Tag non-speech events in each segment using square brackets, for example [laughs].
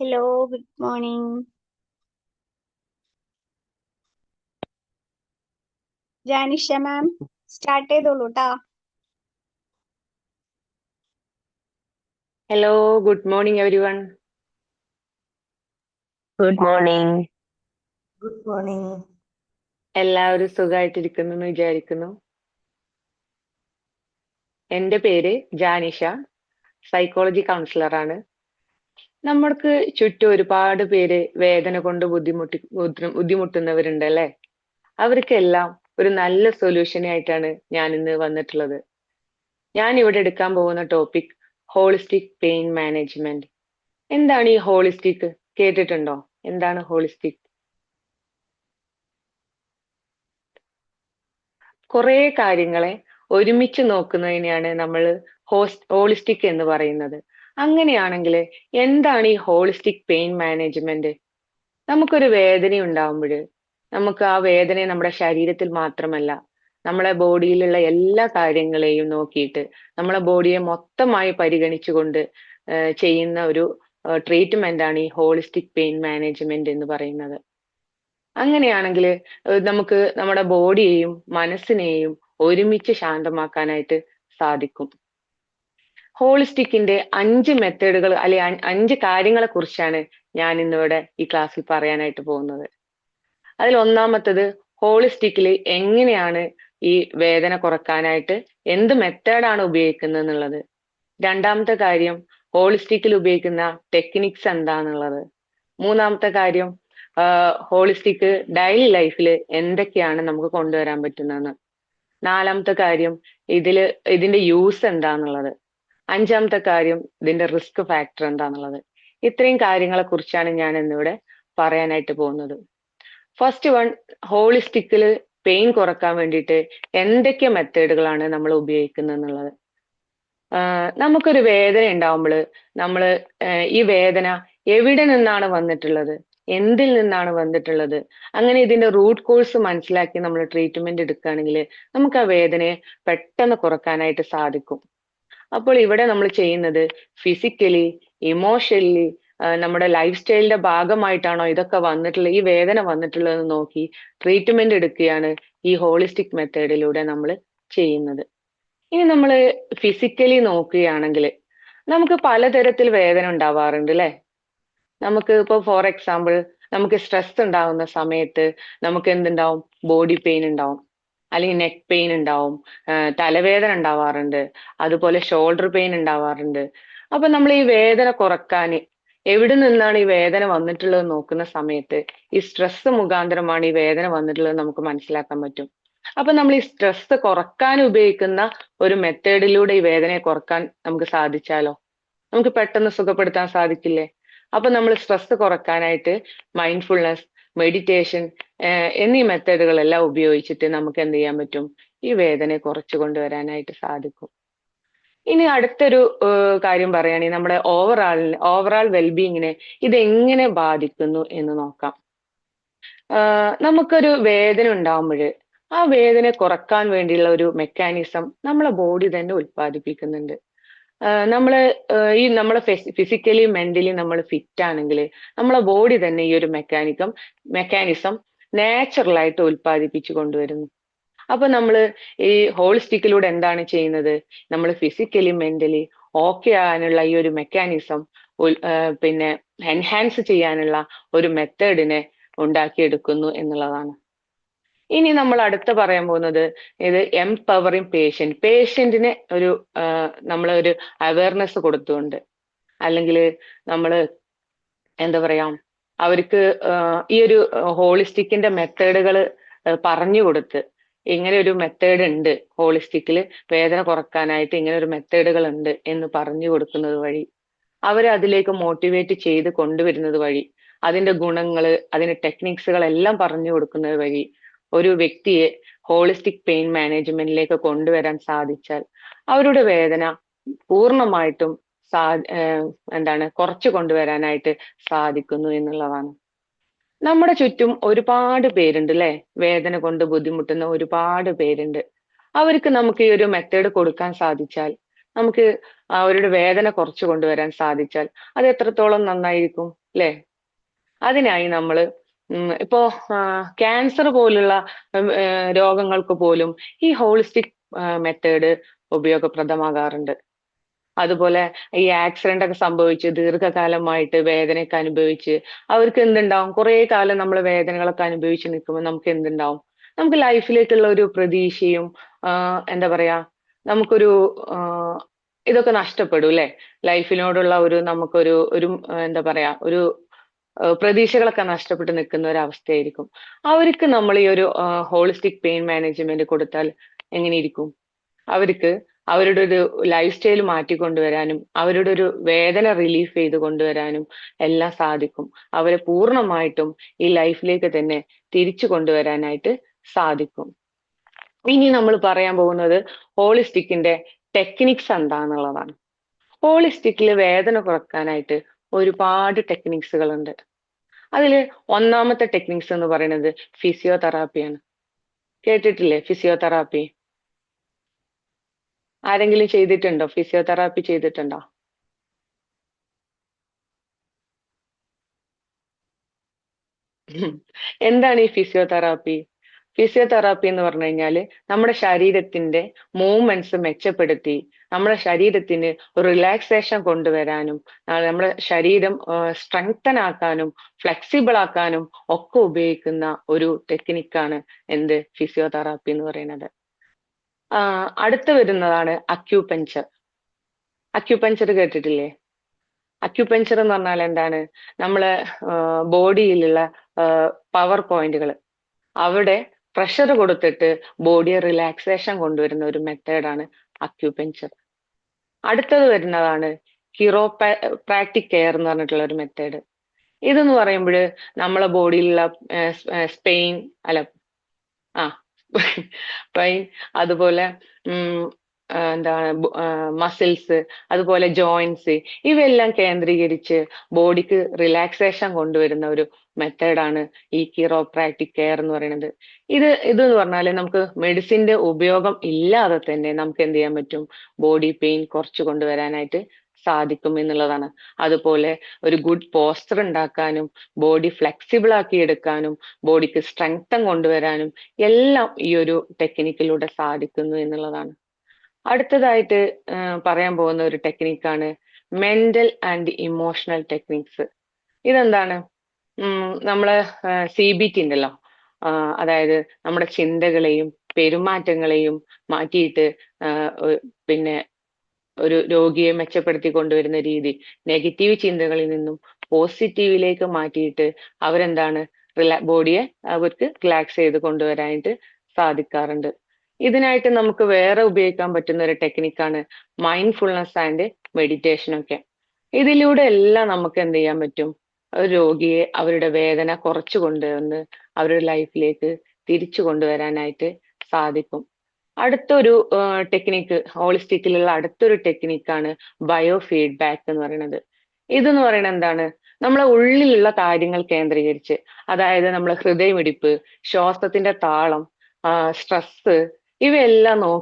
Hello good morning Janisha ma'am start ചെയ്തോളൂ ട്ടാ. Hello good morning everyone good morning good morning എല്ലാവരും സുഖമായിട്ടിരിക്കുന്നു എന്ന് വിചാരിക്കുന്നു. എന്റെ പേര് ജാനിഷ. സൈക്കോളജി കൗൺസിലറാണ് നമ്മൾക്ക് ചുറ്റും ഒരുപാട് പേര് വേദന കൊണ്ട് ബുദ്ധിമുട്ടി ബുദ്ധി- ബുദ്ധിമുട്ടുന്നവരുണ്ട് അല്ലെ അവർക്കെല്ലാം ഒരു നല്ല സൊല്യൂഷനായിട്ടാണ് ഞാൻ ഇന്ന് വന്നിട്ടുള്ളത്. ഞാൻ ഇവിടെ എടുക്കാൻ പോകുന്ന ടോപ്പിക് ഹോളിസ്റ്റിക് പെയിൻ മാനേജ്മെന്റ് എന്താണ് ഈ ഹോളിസ്റ്റിക് കേട്ടിട്ടുണ്ടോ? എന്താണ് ഹോളിസ്റ്റിക് കുറേ കാര്യങ്ങളെ ഒരുമിച്ച് നോക്കുന്നതിനെയാണ് നമ്മൾ ഹോളിസ്റ്റിക് എന്ന് പറയുന്നത്. അങ്ങനെയാണെങ്കിൽ എന്താണ് ഈ ഹോളിസ്റ്റിക് പെയിൻ മാനേജ്മെന്റ് നമുക്കൊരു വേദന ഉണ്ടാവുമ്പോൾ നമുക്ക് ആ വേദനയെ നമ്മുടെ ശരീരത്തിൽ മാത്രമല്ല നമ്മളെ ബോഡിയിലുള്ള എല്ലാ കാര്യങ്ങളെയും നോക്കിയിട്ട് നമ്മളെ ബോഡിയെ മൊത്തമായി പരിഗണിച്ചുകൊണ്ട് ചെയ്യുന്ന ഒരു ട്രീറ്റ്മെന്റ് ആണ് ഈ ഹോളിസ്റ്റിക് പെയിൻ മാനേജ്മെന്റ് എന്ന് പറയുന്നത്. അങ്ങനെയാണെങ്കിൽ നമുക്ക് നമ്മുടെ ബോഡിയെയും മനസ്സിനെയും ഒരുമിച്ച് ശാന്തമാക്കാനായിട്ട് സാധിക്കും. ഹോളിസ്റ്റിക്കിന്റെ അഞ്ച് മെത്തേഡുകൾ അല്ലെ അഞ്ച് കാര്യങ്ങളെ കുറിച്ചാണ് ഞാൻ ഇന്നിവിടെ ഈ ക്ലാസ്സിൽ പറയാനായിട്ട് പോകുന്നത്. അതിൽ ഒന്നാമത്തത് ഹോളിസ്റ്റിക്കിൽ എങ്ങനെയാണ് ഈ വേദന കുറക്കാനായിട്ട് എന്ത് മെത്തേഡാണ് ഉപയോഗിക്കുന്നത് എന്നുള്ളത് രണ്ടാമത്തെ കാര്യം ഹോളിസ്റ്റിക്കിൽ ഉപയോഗിക്കുന്ന ടെക്നിക്സ് എന്താന്നുള്ളത്. മൂന്നാമത്തെ കാര്യം ഹോളിസ്റ്റിക് ഡെയിലി ലൈഫിൽ എന്തൊക്കെയാണ് നമുക്ക് കൊണ്ടുവരാൻ പറ്റുന്നതെന്ന്. നാലാമത്തെ കാര്യം ഇതിൽ ഇതിന്റെ യൂസ് എന്താന്നുള്ളത്. അഞ്ചാമത്തെ കാര്യം ഇതിന്റെ റിസ്ക് ഫാക്ടർ എന്താണെന്നുള്ളത് ഇത്രയും കാര്യങ്ങളെ കുറിച്ചാണ് ഞാൻ ഇന്നിവിടെ പറയാനായിട്ട് പോകുന്നത്. ഫസ്റ്റ് വൺ ഹോളിസ്റ്റിക്കിൽ പെയിൻ കുറയ്ക്കാൻ വേണ്ടിയിട്ട് എന്തൊക്കെ മെത്തേഡുകളാണ് നമ്മൾ ഉപയോഗിക്കുന്നത് എന്നുള്ളത് നമുക്കൊരു വേദന ഉണ്ടാവുമ്പോൾ നമ്മൾ ഈ വേദന എവിടെ നിന്നാണ് വന്നിട്ടുള്ളത്? എന്തിൽ നിന്നാണ് വന്നിട്ടുള്ളത്? അങ്ങനെ ഇതിന്റെ റൂട്ട് കോഴ്സ് മനസ്സിലാക്കി നമ്മൾ ട്രീറ്റ്മെന്റ് എടുക്കുകയാണെങ്കിൽ നമുക്ക് ആ വേദനയെ പെട്ടെന്ന് കുറക്കാനായിട്ട് സാധിക്കും. അപ്പോൾ ഇവിടെ നമ്മൾ ചെയ്യുന്നത് ഫിസിക്കലി ഇമോഷണലി നമ്മുടെ ലൈഫ് സ്റ്റൈലിന്റെ ഭാഗമായിട്ടാണോ ഇതൊക്കെ വന്നിട്ടുള്ളത് ഈ വേദന വന്നിട്ടുള്ളതെന്ന് നോക്കി ട്രീറ്റ്മെന്റ് എടുക്കുകയാണ് ഈ ഹോളിസ്റ്റിക് മെത്തേഡിലൂടെ നമ്മൾ ചെയ്യുന്നത്. ഇനി നമ്മൾ ഫിസിക്കലി നോക്കുകയാണെങ്കിൽ നമുക്ക് പലതരത്തിൽ വേദന ഉണ്ടാവാറുണ്ട് അല്ലെ? നമുക്ക് ഇപ്പോൾ ഫോർ എക്സാമ്പിൾ നമുക്ക് സ്ട്രെസ് ഉണ്ടാകുന്ന സമയത്ത് നമുക്ക് എന്തുണ്ടാവും? ബോഡി പെയിൻ ഉണ്ടാവും. അല്ലെങ്കിൽ നെക്ക് പെയിൻ ഉണ്ടാവും തലവേദന ഉണ്ടാവാറുണ്ട് അതുപോലെ ഷോൾഡർ പെയിൻ ഉണ്ടാവാറുണ്ട്. അപ്പൊ നമ്മൾ ഈ വേദന കുറയ്ക്കാൻ എവിടെ നിന്നാണ് ഈ വേദന വന്നിട്ടുള്ളത് നോക്കുന്ന സമയത്ത് ഈ സ്ട്രെസ് മുഖാന്തരമാണ് ഈ വേദന വന്നിട്ടുള്ളത് നമുക്ക് മനസ്സിലാക്കാൻ പറ്റും. അപ്പൊ നമ്മൾ ഈ സ്ട്രെസ് കുറയ്ക്കാൻ ഉപയോഗിക്കുന്ന ഒരു മെത്തേഡിലൂടെ ഈ വേദനയെ കുറയ്ക്കാൻ നമുക്ക് സാധിച്ചാലോ? നമുക്ക് പെട്ടെന്ന് സുഖപ്പെടുത്താൻ സാധിക്കില്ലേ? അപ്പൊ നമ്മൾ സ്ട്രെസ് കുറക്കാനായിട്ട് മൈൻഡ്ഫുൾനെസ് മെഡിറ്റേഷൻ എന്നീ മെത്തേഡുകളെല്ലാം ഉപയോഗിച്ചിട്ട് നമുക്ക് എന്ത് ചെയ്യാൻ പറ്റും? ഈ വേദനയെ കുറച്ചു കൊണ്ടുവരാനായിട്ട് സാധിക്കും. ഇനി അടുത്തൊരു കാര്യം പറയുകയാണെങ്കിൽ നമ്മുടെ ഓവറാളിന് ഓവറാൾ വെൽബീങ്ങിനെ ഇതെങ്ങനെ ബാധിക്കുന്നു എന്ന് നോക്കാം. നമുക്കൊരു വേദന ഉണ്ടാകുമ്പോൾ ആ വേദന കുറയ്ക്കാൻ വേണ്ടിയുള്ള ഒരു മെക്കാനിസം നമ്മളെ ബോഡി തന്നെ ഉൽപ്പാദിപ്പിക്കുന്നുണ്ട്. നമ്മൾ ഈ നമ്മളെ ഫിസിക്കലി മെന്റലി നമ്മൾ ഫിറ്റ് ആണെങ്കിൽ നമ്മളെ ബോഡി തന്നെ ഈ ഒരു മെക്കാനിക്കം മെക്കാനിസം നാച്ചുറൽ ആയിട്ട് ഉൽപ്പാദിപ്പിച്ചു കൊണ്ടുവരുന്നു. അപ്പൊ നമ്മൾ ഈ ഹോളിസ്റ്റിക്കിലൂടെ എന്താണ് ചെയ്യുന്നത്? നമ്മൾ ഫിസിക്കലി മെന്റലി ഓക്കെ ആകാനുള്ള ഈ ഒരു മെക്കാനിസം പിന്നെ എൻഹാൻസ് ചെയ്യാനുള്ള ഒരു മെത്തേഡിനെ ഉണ്ടാക്കിയെടുക്കുന്നു എന്നുള്ളതാണ്. ഇനി നമ്മൾ അടുത്ത് പറയാൻ പോകുന്നത് ഇത് എംപവറിങ് പേഷ്യന്റ് പേഷ്യന്റിന് ഒരു നമ്മൾ ഒരു അവയർനെസ് കൊടുത്തുകൊണ്ട് അല്ലെങ്കിൽ നമ്മൾ എന്താ പറയാ അവർക്ക് ഈ ഒരു ഹോളിസ്റ്റിക്കിന്റെ മെത്തേഡുകൾ പറഞ്ഞു കൊടുത്ത് ഇങ്ങനെ ഒരു മെത്തേഡ് ഉണ്ട്. ഹോളിസ്റ്റിക്കിൽ വേദന കുറക്കാനായിട്ട് ഇങ്ങനെ ഒരു മെത്തേഡുകൾ ഉണ്ട് എന്ന് പറഞ്ഞു കൊടുക്കുന്നത് വഴി അവരെ അതിലേക്ക് മോട്ടിവേറ്റ് ചെയ്ത് കൊണ്ടുവരുന്നത് വഴി അതിന്റെ ഗുണങ്ങൾ അതിന്റെ ടെക്നിക്സുകൾ എല്ലാം പറഞ്ഞു കൊടുക്കുന്നത് വഴി ഒരു വ്യക്തിയെ ഹോളിസ്റ്റിക് പെയിൻ മാനേജ്മെന്റിലേക്ക് കൊണ്ടുവരാൻ സാധിച്ചാൽ അവരുടെ വേദന പൂർണമായിട്ടും സാ എന്താണ് കുറച്ചു കൊണ്ടുവരാനായിട്ട് സാധിക്കുന്നു എന്നുള്ളതാണ്. നമ്മുടെ ചുറ്റും ഒരുപാട് പേരുണ്ട് അല്ലെ വേദന കൊണ്ട് ബുദ്ധിമുട്ടുന്ന ഒരുപാട് പേരുണ്ട്. അവർക്ക് നമുക്ക് ഈ ഒരു മെത്തേഡ് കൊടുക്കാൻ സാധിച്ചാൽ നമുക്ക് അവരുടെ വേദന കുറച്ചു കൊണ്ടുവരാൻ സാധിച്ചാൽ അത് എത്രത്തോളം നന്നായിരിക്കും അല്ലെ അതിനായി നമ്മൾ ഇപ്പോ ക്യാൻസർ പോലുള്ള രോഗങ്ങൾക്ക് പോലും ഈ ഹോളിസ്റ്റിക് മെത്തേഡ് ഉപയോഗപ്രദമാകാറുണ്ട്. അതുപോലെ ഈ ആക്സിഡന്റ് ഒക്കെ സംഭവിച്ച് ദീർഘകാലമായിട്ട് വേദനയൊക്കെ അനുഭവിച്ച് അവർക്ക് എന്തുണ്ടാവും? കുറെ കാലം നമ്മൾ വേദനകളൊക്കെ അനുഭവിച്ച് നിൽക്കുമ്പോൾ നമുക്ക് എന്തുണ്ടാവും? നമുക്ക് ലൈഫിലേക്കുള്ള ഒരു പ്രതീക്ഷയും എന്താ പറയാ നമുക്കൊരു ഇതൊക്കെ നഷ്ടപ്പെടും അല്ലെ? ലൈഫിനോടുള്ള ഒരു നമുക്കൊരു ഒരു എന്താ പറയാ ഒരു പ്രതീക്ഷകളൊക്കെ നഷ്ടപ്പെട്ട് നിൽക്കുന്ന ഒരു അവസ്ഥയായിരിക്കും. അവർക്ക് നമ്മൾ ഈ ഒരു ഹോളിസ്റ്റിക് പെയിൻ മാനേജ്മെന്റ് കൊടുത്താൽ എങ്ങനെയിരിക്കും? അവർക്ക് അവരുടെ ഒരു ലൈഫ് സ്റ്റൈൽ മാറ്റിക്കൊണ്ടുവരാനും അവരുടെ ഒരു വേദന റിലീഫ് ചെയ്ത് കൊണ്ടുവരാനും എല്ലാം സാധിക്കും. അവരെ പൂർണമായിട്ടും ഈ ലൈഫിലേക്ക് തന്നെ തിരിച്ചു കൊണ്ടുവരാനായിട്ട് സാധിക്കും. ഇനി നമ്മൾ പറയാൻ പോകുന്നത് ഹോളിസ്റ്റിക്കിന്റെ ടെക്നിക്സ് എന്താന്നുള്ളതാണ്. ഹോളിസ്റ്റിക്കിൽ വേദന കുറക്കാനായിട്ട് ഒരുപാട് ടെക്നിക്സുകളുണ്ട്. അതിൽ ഒന്നാമത്തെ ടെക്നിക്സ് എന്ന് പറയുന്നത് ഫിസിയോതെറാപ്പിയാണ് കേട്ടിട്ടില്ലേ ഫിസിയോതെറാപ്പി ആരെങ്കിലും ചെയ്തിട്ടുണ്ടോ? ഫിസിയോതെറാപ്പി ചെയ്തിട്ടുണ്ടോ? എന്താണ് ഈ ഫിസിയോതെറാപ്പി ഫിസിയോതെറാപ്പി എന്ന് പറഞ്ഞു കഴിഞ്ഞാൽ നമ്മുടെ ശരീരത്തിന്റെ മൂവ്മെന്റ്സ് മെച്ചപ്പെടുത്തി നമ്മുടെ ശരീരത്തിന് റിലാക്സേഷൻ കൊണ്ടുവരാനും നമ്മുടെ ശരീരം സ്ട്രെങ്തൻ ആക്കാനും ഫ്ലെക്സിബിൾ ആക്കാനും ഒക്കെ ഉപയോഗിക്കുന്ന ഒരു ടെക്നിക്കാണ് എന്ത് ഫിസിയോതെറാപ്പി എന്ന് പറയുന്നത്. അടുത്ത് വരുന്നതാണ് അക്യൂപഞ്ചർ അക്യൂപഞ്ചർ കേട്ടിട്ടില്ലേ? അക്യൂപഞ്ചർ എന്ന് പറഞ്ഞാൽ എന്താണ്? നമ്മളെ ബോഡിയിലുള്ള പവർ പോയിന്റുകൾ അവിടെ പ്രഷർ കൊടുത്തിട്ട് ബോഡിയെ റിലാക്സേഷൻ കൊണ്ടുവരുന്ന ഒരു മെത്തേഡാണ് അക്യൂപെഞ്ചർ അടുത്തത് വരുന്നതാണ് കിറോ പ്രാക്ടിക് കെയർ എന്ന് പറഞ്ഞിട്ടുള്ള ഒരു മെത്തേഡ് ഇതെന്ന് പറയുമ്പോൾ നമ്മളെ ബോഡിയിലുള്ള സ്പെയിൻ അല്ല ആ [laughs] പെയിൻ അതുപോലെ എന്താണ് മസിൽസ് അതുപോലെ ജോയിൻസ് ഇവയെല്ലാം കേന്ദ്രീകരിച്ച് ബോഡിക്ക് റിലാക്സേഷൻ കൊണ്ടുവരുന്ന ഒരു മെത്തേഡാണ് ഈ കിറോപ്രാക്ടിക് കെയർ എന്ന് പറയുന്നത്. ഇത് ഇത് എന്ന് പറഞ്ഞാൽ നമുക്ക് മെഡിസിന്റെ ഉപയോഗം ഇല്ലാതെ തന്നെ നമുക്ക് എന്ത് ചെയ്യാൻ പറ്റും? ബോഡി പെയിൻ കുറച്ച് കൊണ്ടുവരാനായിട്ട് സാധിക്കും എന്നുള്ളതാണ്. അതുപോലെ ഒരു ഗുഡ് പോസ്റ്റർ ഉണ്ടാക്കാനും ബോഡി ഫ്ലെക്സിബിൾ ആക്കി എടുക്കാനും ബോഡിക്ക് സ്ട്രെങ്തം കൊണ്ടുവരാനും എല്ലാം ഈ ഒരു ടെക്നിക്കിലൂടെ സാധിക്കുന്നു എന്നുള്ളതാണ്. അടുത്തതായിട്ട് പറയാൻ പോകുന്ന ഒരു ടെക്നിക്കാണ് മെന്റൽ ആൻഡ് ഇമോഷണൽ ടെക്നിക്സ് ഇതെന്താണ്? നമ്മൾ സി ബി ടി ഉണ്ടല്ലോ. അതായത് നമ്മുടെ ചിന്തകളെയും പെരുമാറ്റങ്ങളെയും മാറ്റിയിട്ട് പിന്നെ ഒരു രോഗിയെ മെച്ചപ്പെടുത്തി കൊണ്ടുവരുന്ന രീതി നെഗറ്റീവ് ചിന്തകളിൽ നിന്നും പോസിറ്റീവിലേക്ക് മാറ്റിയിട്ട് അവരെന്താണ് റിലാ ബോഡിയെ അവർക്ക് റിലാക്സ് ചെയ്ത് കൊണ്ടുവരാനായിട്ട് സാധിക്കാറുണ്ട്. ഇതിനായിട്ട് നമുക്ക് വേറെ ഉപയോഗിക്കാൻ പറ്റുന്ന ഒരു ടെക്നിക്കാണ് മൈൻഡ്ഫുൾനെസ് ആൻഡ് മെഡിറ്റേഷൻ ഒക്കെ. ഇതിലൂടെ എല്ലാം നമുക്ക് എന്ത് ചെയ്യാൻ പറ്റും? രോഗിയെ അവരുടെ വേദന കുറച്ചു കൊണ്ടുവന്ന് അവരുടെ ലൈഫിലേക്ക് തിരിച്ചു കൊണ്ടുവരാനായിട്ട് സാധിക്കും. അടുത്തൊരു ടെക്നിക്ക് ഹോളിസ്റ്റിക്കിലുള്ള അടുത്തൊരു ടെക്നിക്കാണ് ബയോ ഫീഡ്ബാക്ക് എന്ന് പറയുന്നത്. ഇതെന്ന് പറയുന്നത് എന്താണ്? നമ്മളെ ഉള്ളിലുള്ള കാര്യങ്ങൾ കേന്ദ്രീകരിച്ച് അതായത് നമ്മളെ ഹൃദയമിടിപ്പ് ശ്വാസത്തിന്റെ താളം സ്ട്രെസ് ഇവയെല്ലാം നോ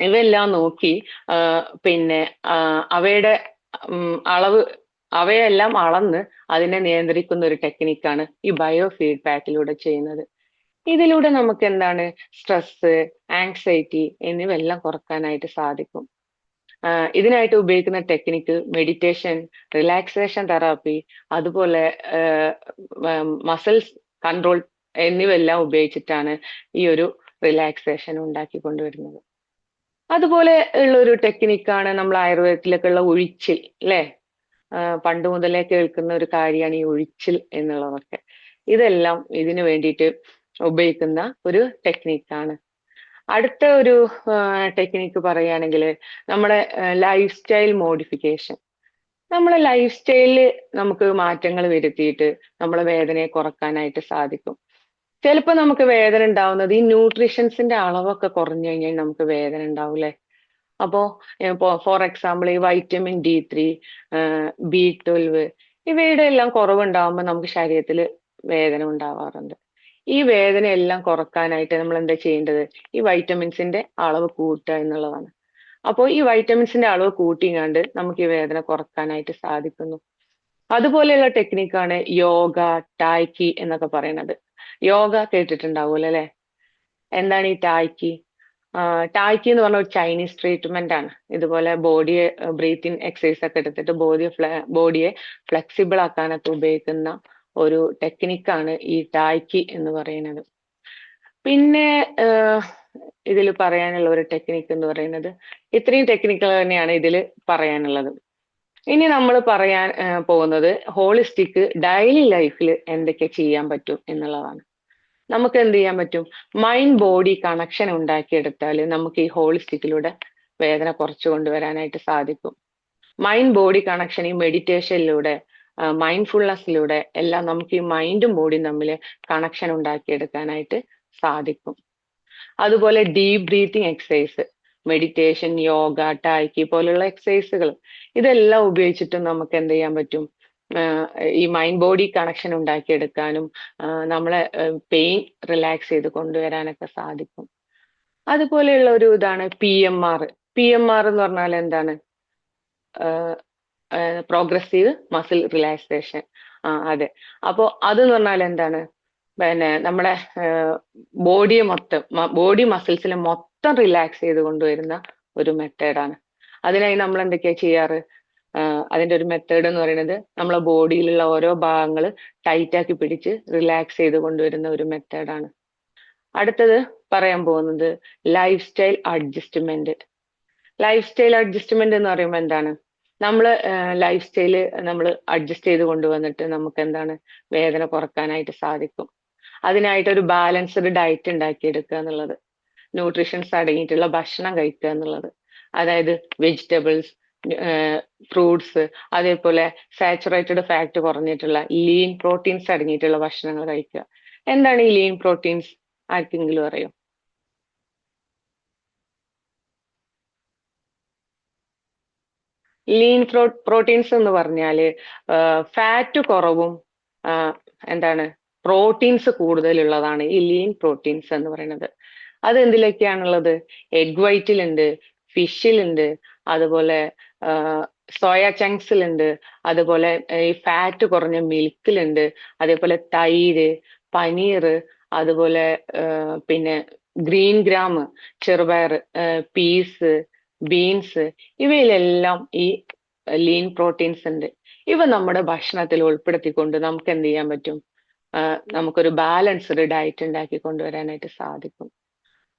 ഇവയെല്ലാം നോക്കി പിന്നെ അവയുടെ അളവ് അവയെല്ലാം അളന്ന് അതിനെ നിയന്ത്രിക്കുന്ന ഒരു ടെക്നിക്കാണ് ഈ ബയോ ഫീഡ്ബാക്കിലൂടെ ചെയ്യുന്നത്. ഇതിലൂടെ നമുക്ക് എന്താണ് സ്ട്രെസ് ആങ്സൈറ്റി എന്നിവയെല്ലാം കുറക്കാനായിട്ട് സാധിക്കും. ഇതിനായിട്ട് ഉപയോഗിക്കുന്ന ടെക്നിക്ക് മെഡിറ്റേഷൻ റിലാക്സേഷൻ തെറാപ്പി അതുപോലെ മസിൽസ് കൺട്രോൾ എന്നിവയെല്ലാം ഉപയോഗിച്ചിട്ടാണ് ഈ ഒരു റിലാക്സേഷൻ ഉണ്ടാക്കി കൊണ്ടുവരുന്നത്. അതുപോലെ ഉള്ള ഒരു ടെക്നിക്കാണ് നമ്മൾ ആയുർവേദത്തിലൊക്കെ ഉള്ള ഒഴിച്ചിൽ അല്ലെ? പണ്ട് മുതലേ കേൾക്കുന്ന ഒരു കാര്യമാണ് ഈ ഒഴിച്ചിൽ എന്നുള്ളതൊക്കെ. ഇതെല്ലാം ഇതിനു വേണ്ടിയിട്ട് ഉപയോഗിക്കുന്ന ഒരു ടെക്നിക്കാണ് അടുത്ത ഒരു ടെക്നിക്ക് പറയുകയാണെങ്കിൽ നമ്മുടെ ലൈഫ് സ്റ്റൈൽ മോഡിഫിക്കേഷൻ നമ്മളെ ലൈഫ് സ്റ്റൈലിൽ നമുക്ക് മാറ്റങ്ങൾ വരുത്തിയിട്ട് നമ്മളെ വേദനയെ കുറക്കാനായിട്ട് സാധിക്കും. ചിലപ്പോൾ നമുക്ക് വേദന ഉണ്ടാവുന്നത് ഈ ന്യൂട്രീഷൻസിന്റെ അളവൊക്കെ കുറഞ്ഞു കഴിഞ്ഞാൽ നമുക്ക് വേദന ഉണ്ടാവൂലേ അപ്പോ ഫോർ എക്സാമ്പിൾ ഈ vitamin D three B twelve ഇവയുടെ എല്ലാം കുറവുണ്ടാവുമ്പോൾ നമുക്ക് ശരീരത്തിൽ വേദന ഉണ്ടാവാറുണ്ട്. ഈ വേദന എല്ലാം കുറക്കാനായിട്ട് നമ്മൾ എന്താ ചെയ്യേണ്ടത്? ഈ വൈറ്റമിൻസിന്റെ അളവ് കൂട്ടുക എന്നുള്ളതാണ്. അപ്പോൾ ഈ വൈറ്റമിൻസിന്റെ അളവ് കൂട്ടിങ്ങാണ്ട് നമുക്ക് ഈ വേദന കുറക്കാനായിട്ട് സാധിക്കുന്നു. അതുപോലെയുള്ള ടെക്നിക്കാണ് യോഗ ടായ്ക്കി എന്നൊക്കെ പറയുന്നത്. യോഗ കേട്ടിട്ടുണ്ടാവുമല്ലോ അല്ലെ എന്താണ് ഈ ടായ്ക്കി ടായ്ക്കി എന്ന് പറഞ്ഞ ഒരു ചൈനീസ് ട്രീറ്റ്മെന്റ് ആണ്. ഇതുപോലെ ബോഡിയെ ബ്രീത്തിങ് എക്സസൈസ് ഒക്കെ എടുത്തിട്ട് ബോഡി ബോഡിയെ ഫ്ലെക്സിബിൾ ആക്കാനൊക്കെ ഉപയോഗിക്കുന്ന ഒരു ടെക്നിക്കാണ് ഈ ടായ്ക്കി എന്ന് പറയുന്നത്. പിന്നെ ഇതിൽ പറയാനുള്ള ഒരു ടെക്നിക്ക് എന്ന് പറയുന്നത് ഇത്രയും ടെക്നിക്കുകൾ തന്നെയാണ് ഇതിൽ പറയാനുള്ളത്. ഇനി നമ്മൾ പറയാൻ പോകുന്നത് ഹോളിസ്റ്റിക് ഡെയിലി ലൈഫിൽ എന്തൊക്കെ ചെയ്യാൻ പറ്റും എന്നുള്ളതാണ്. നമുക്ക് എന്ത് ചെയ്യാൻ പറ്റും? മൈൻഡ് ബോഡി കണക്ഷൻ ഉണ്ടാക്കിയെടുത്താൽ നമുക്ക് ഈ ഹോളിസ്റ്റിക്കിലൂടെ വേദന കുറച്ചു കൊണ്ടുവരാനായിട്ട് സാധിക്കും. മൈൻഡ് ബോഡി കണക്ഷൻ ഈ മെഡിറ്റേഷനിലൂടെ മൈൻഡ്ഫുൾനെസ്സിലൂടെ എല്ലാം നമുക്ക് ഈ മൈൻഡും ബോഡിയും തമ്മിൽ കണക്ഷൻ ഉണ്ടാക്കിയെടുക്കാനായിട്ട് സാധിക്കും. അതുപോലെ deep breathing exercise meditation yoga tai chi പോലുള്ള എക്സസൈസുകൾ ഇതെല്ലാം ഉപയോഗിച്ചിട്ടും നമുക്ക് എന്ത് ചെയ്യാൻ പറ്റും? ഈ മൈൻഡ് ബോഡി കണക്ഷൻ ഉണ്ടാക്കിയെടുക്കാനും നമ്മളെ പെയിൻ റിലാക്സ് ചെയ്ത് കൊണ്ടുവരാനൊക്കെ സാധിക്കും. അതുപോലെയുള്ള ഒരു ഇതാണ് P M R P M R എന്ന് പറഞ്ഞാൽ എന്താണ്? പ്രോഗ്രസീവ് മസിൽ റിലാക്സേഷൻ ആ അതെ. അപ്പോ അതെന്ന് പറഞ്ഞാൽ എന്താണ്? പിന്നെ നമ്മുടെ ബോഡിയെ മൊത്തം ബോഡി മസിൽസിനെ മൊത്തം റിലാക്സ് ചെയ്ത് കൊണ്ടുവരുന്ന ഒരു മെത്തേഡാണ് അതിനായി നമ്മൾ എന്തൊക്കെയാ ചെയ്യാറ്? അതിന്റെ ഒരു മെത്തേഡ് എന്ന് പറയുന്നത് നമ്മളെ ബോഡിയിലുള്ള ഓരോ ഭാഗങ്ങൾ ടൈറ്റ് ആക്കി പിടിച്ച് റിലാക്സ് ചെയ്ത് കൊണ്ടുവരുന്ന ഒരു മെത്തേഡാണ് അടുത്തത് പറയാൻ പോകുന്നത് lifestyle adjustment lifestyle adjustment എന്ന് പറയുമ്പോൾ എന്താണ്? നമ്മൾ ലൈഫ് സ്റ്റൈൽ നമ്മൾ അഡ്ജസ്റ്റ് ചെയ്ത് കൊണ്ടുവന്നിട്ട് നമുക്ക് എന്താണ്? വേദന കുറക്കാനായിട്ട് സാധിക്കും. അതിനായിട്ട് ഒരു ബാലൻസ്ഡ് ഡയറ്റ് ഉണ്ടാക്കിയെടുക്കുക എന്നുള്ളത്. ന്യൂട്രീഷൻസ് അടങ്ങിയിട്ടുള്ള ഭക്ഷണം കഴിക്കുക എന്നുള്ളത്. അതായത് വെജിറ്റബിൾസ് ഫ്രൂട്ട്സ് അതേപോലെ സാച്ചുറേറ്റഡ് ഫാറ്റ് കുറഞ്ഞിട്ടുള്ള ലീൻ പ്രോട്ടീൻസ് അടങ്ങിയിട്ടുള്ള ഭക്ഷണങ്ങൾ കഴിക്കുക. എന്താണ് ഈ ലീൻ പ്രോട്ടീൻസ്? ആർക്കെങ്കിലും അറിയോ? ലീൻ പ്രോ പ്രോട്ടീൻസ് എന്ന് പറഞ്ഞാൽ ഫാറ്റ് കുറവും എന്താണ് പ്രോട്ടീൻസ് കൂടുതലുള്ളതാണ് ഈ ലീൻ പ്രോട്ടീൻസ് എന്ന് പറയുന്നത്. അത് എന്തിലൊക്കെയാണുള്ളത് എഗ് വൈറ്റിലുണ്ട് ഫിഷിലുണ്ട് അതുപോലെ സോയ ചങ്ക്സിലുണ്ട് അതുപോലെ ഈ ഫാറ്റ് കുറഞ്ഞ മിൽക്കിലുണ്ട് അതേപോലെ തൈര് പനീർ അതുപോലെ പിന്നെ ഗ്രീൻ ഗ്രാം ചെറുപയർ പീസ് ബീൻസ് ഇവയിലെല്ലാം ഈ ലീൻ പ്രോട്ടീൻസ് ഉണ്ട്. ഇവ നമ്മുടെ ഭക്ഷണത്തിൽ ഉൾപ്പെടുത്തിക്കൊണ്ട് നമുക്ക് എന്ത് ചെയ്യാൻ പറ്റും? നമുക്കൊരു ബാലൻസ്ഡ് ഡയറ്റ് ഉണ്ടാക്കി കൊണ്ടുവരാനായിട്ട് സാധിക്കും.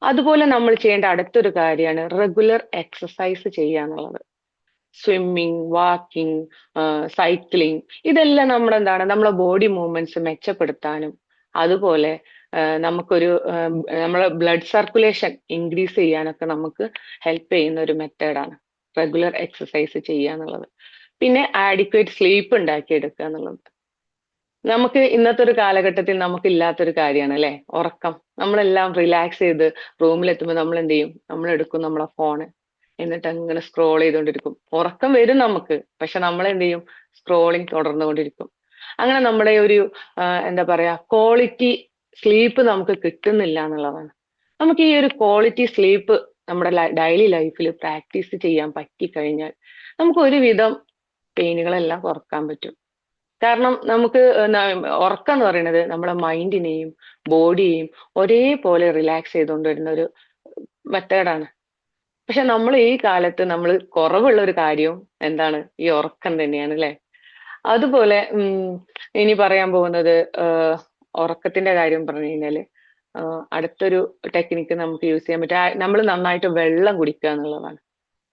അതുപോലെ നമ്മൾ ചെയ്യേണ്ട അടുത്തൊരു കാര്യമാണ് റെഗുലർ എക്സസൈസ് ചെയ്യുക എന്നുള്ളത്. സ്വിമ്മിങ് വാക്കിംഗ് സൈക്ലിംഗ് ഇതെല്ലാം നമ്മുടെ എന്താണ് നമ്മളെ ബോഡി മൂവ്മെന്റ്സ് മെച്ചപ്പെടുത്താനും അതുപോലെ നമുക്കൊരു നമ്മളെ ബ്ലഡ് സർക്കുലേഷൻ ഇൻക്രീസ് ചെയ്യാനൊക്കെ നമുക്ക് ഹെൽപ്പ് ചെയ്യുന്ന ഒരു മെത്തേഡാണ് റെഗുലർ എക്സസൈസ് ചെയ്യുക എന്നുള്ളത്. പിന്നെ ആഡിക്വേറ്റ് സ്ലീപ്പ് ഉണ്ടാക്കിയെടുക്കുക എന്നുള്ളത്. നമുക്ക് ഇന്നത്തെ ഒരു കാലഘട്ടത്തിൽ നമുക്ക് ഇല്ലാത്തൊരു കാര്യമാണ് അല്ലെ ഉറക്കം. നമ്മളെല്ലാം റിലാക്സ് ചെയ്ത് റൂമിലെത്തുമ്പോൾ നമ്മൾ എന്ത് ചെയ്യും നമ്മൾ എടുക്കും നമ്മളെ ഫോണ് എന്നിട്ട് അങ്ങനെ സ്ക്രോൾ ചെയ്തുകൊണ്ടിരിക്കും ഉറക്കം വരും നമുക്ക്. പക്ഷെ നമ്മൾ എന്ത് ചെയ്യും സ്ക്രോളിങ് തുടർന്നുകൊണ്ടിരിക്കും. അങ്ങനെ നമ്മുടെ ഒരു എന്താ പറയാ ക്വാളിറ്റി സ്ലീപ്പ് നമുക്ക് കിട്ടുന്നില്ല എന്നുള്ളതാണ്. നമുക്ക് ഈ ഒരു ക്വാളിറ്റി സ്ലീപ്പ് നമ്മുടെ ഡെയിലി ലൈഫിൽ പ്രാക്ടീസ് ചെയ്യാൻ പറ്റിക്കഴിഞ്ഞാൽ നമുക്ക് ഒരുവിധം പെയിനുകളെല്ലാം കുറയ്ക്കാൻ പറ്റും. കാരണം നമുക്ക് ഉറക്കം എന്ന് പറയുന്നത് നമ്മളെ മൈൻഡിനെയും ബോഡിയെയും ഒരേപോലെ റിലാക്സ് ചെയ്തുകൊണ്ട് വരുന്ന ഒരു മെത്തേഡാണ്. പക്ഷെ നമ്മൾ ഈ കാലത്ത് നമ്മൾ കുറവുള്ള ഒരു കാര്യവും എന്താണ്? ഈ ഉറക്കം തന്നെയാണ് അല്ലെ അതുപോലെ ഇനി പറയാൻ പോകുന്നത് ഉറക്കത്തിന്റെ കാര്യം പറഞ്ഞു കഴിഞ്ഞാൽ അടുത്തൊരു ടെക്നിക്ക് നമുക്ക് യൂസ് ചെയ്യാൻ പറ്റും. നമ്മൾ നന്നായിട്ട് വെള്ളം കുടിക്കുക എന്നുള്ളതാണ്.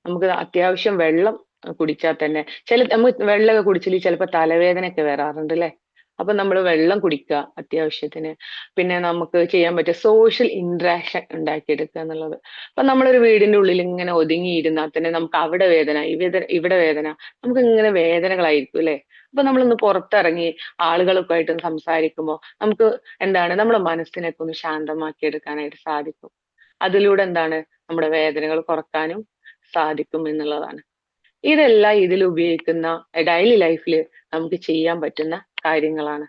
നമുക്ക് അത്യാവശ്യം വെള്ളം കുടിച്ചാൽ തന്നെ. ചില നമുക്ക് വെള്ളമൊക്കെ കുടിച്ചില്ലെങ്കിൽ ചിലപ്പോൾ തലവേദനയൊക്കെ വരാറുണ്ട് അല്ലെ അപ്പൊ നമ്മൾ വെള്ളം കുടിക്കുക അത്യാവശ്യത്തിന്. പിന്നെ നമുക്ക് ചെയ്യാൻ പറ്റിയ സോഷ്യൽ ഇന്ററാക്ഷൻ ഉണ്ടാക്കിയെടുക്കുക എന്നുള്ളത്. അപ്പൊ നമ്മളൊരു വീടിന്റെ ഉള്ളിൽ ഇങ്ങനെ ഒതുങ്ങിയിരുന്നാൽ തന്നെ നമുക്ക് അവിടെ വേദന ഇവിടെ ഇവിടെ വേദന നമുക്ക് ഇങ്ങനെ വേദനകളായിരിക്കും അല്ലെ? അപ്പൊ നമ്മളൊന്ന് പുറത്തിറങ്ങി ആളുകളൊക്കെ ആയിട്ട് സംസാരിക്കുമ്പോൾ നമുക്ക് എന്താണ് നമ്മുടെ മനസ്സിനൊക്കെ ഒന്ന് ശാന്തമാക്കി എടുക്കാനായിട്ട് സാധിക്കും. അതിലൂടെ എന്താണ് നമ്മുടെ വേദനകൾ കുറക്കാനും സാധിക്കും എന്നുള്ളതാണ്. ഇതെല്ലാം ഇതിൽ ഉപയോഗിക്കുന്ന ഡെയിലി ലൈഫിൽ നമുക്ക് ചെയ്യാൻ പറ്റുന്ന കാര്യങ്ങളാണ്.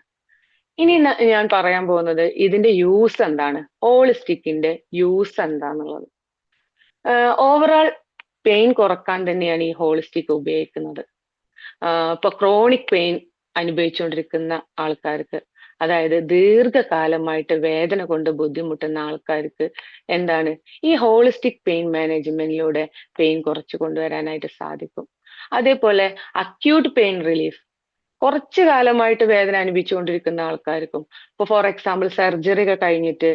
ഇനി ഞാൻ പറയാൻ പോകുന്നത് ഇതിന്റെ യൂസ് എന്താണ്? ഹോളിസ്റ്റിക്കിന്റെ യൂസ് എന്താന്നുള്ളത്. ഓവറോൾ പെയിൻ കുറയ്ക്കാൻ തന്നെയാണ് ഈ ഹോളിസ്റ്റിക് ഉപയോഗിക്കുന്നത്. ഇപ്പൊ ക്രോണിക് പെയിൻ അനുഭവിച്ചുകൊണ്ടിരിക്കുന്ന ആൾക്കാർക്ക് അതായത് ദീർഘകാലമായിട്ട് വേദന കൊണ്ട് ബുദ്ധിമുട്ടുന്ന ആൾക്കാർക്ക് എന്താണ്? ഈ ഹോളിസ്റ്റിക് പെയിൻ മാനേജ്മെന്റിലൂടെ പെയിൻ കുറച്ച് കൊണ്ടുവരാനായിട്ട് സാധിക്കും. അതേപോലെ അക്യൂട്ട് പെയിൻ റിലീഫ് കുറച്ചു കാലമായിട്ട് വേദന അനുഭവിച്ചുകൊണ്ടിരിക്കുന്ന ആൾക്കാർക്കും ഇപ്പൊ ഫോർ എക്സാമ്പിൾ സർജറി ഒക്കെ കഴിഞ്ഞിട്ട്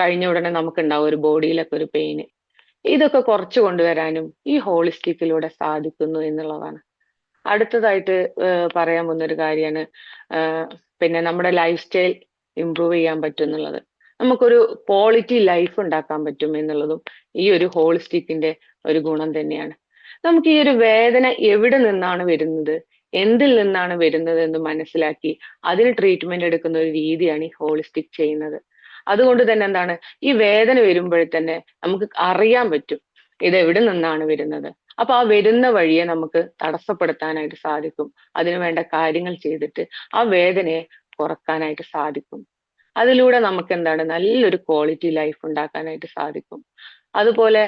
കഴിഞ്ഞ ഉടനെ നമുക്ക് ഉണ്ടാവും ഒരു ബോഡിയിലൊക്കെ ഒരു പെയിന് ഇതൊക്കെ കുറച്ചു കൊണ്ടുവരാനും ഈ ഹോളിസ്റ്റിക്കിലൂടെ സാധിക്കുന്നു എന്നുള്ളതാണ്. അടുത്തതായിട്ട് പറയാൻ പോകുന്ന ഒരു കാര്യമാണ് പിന്നെ നമ്മുടെ ലൈഫ് സ്റ്റൈൽ ഇമ്പ്രൂവ് ചെയ്യാൻ പറ്റും എന്നുള്ളത് നമുക്കൊരു ക്വാളിറ്റി ലൈഫ് ഉണ്ടാക്കാൻ പറ്റും എന്നുള്ളതും ഈ ഒരു ഹോളിസ്റ്റിക്കിന്റെ ഒരു ഗുണം തന്നെയാണ്. നമുക്ക് ഈ ഒരു വേദന എവിടെ നിന്നാണ് വരുന്നത്? എന്തിൽ നിന്നാണ് വരുന്നത് എന്ന് മനസ്സിലാക്കി അതിന് ട്രീറ്റ്മെന്റ് എടുക്കുന്ന ഒരു രീതിയാണ് ഈ ഹോളിസ്റ്റിക് ചെയ്യുന്നത്. അതുകൊണ്ട് തന്നെ എന്താണ്? ഈ വേദന വരുമ്പോഴേ തന്നെ നമുക്ക് അറിയാൻ പറ്റും ഇത് എവിടെ നിന്നാണ് വരുന്നത്. അപ്പൊ ആ വരുന്ന വഴിയെ നമുക്ക് തടസ്സപ്പെടുത്താനായിട്ട് സാധിക്കും. അതിനു വേണ്ട കാര്യങ്ങൾ ചെയ്തിട്ട് ആ വേദനയെ കുറക്കാനായിട്ട് സാധിക്കും. അതിലൂടെ നമുക്ക് എന്താണ് നല്ലൊരു ക്വാളിറ്റി ലൈഫ് ഉണ്ടാക്കാനായിട്ട് സാധിക്കും. അതുപോലെ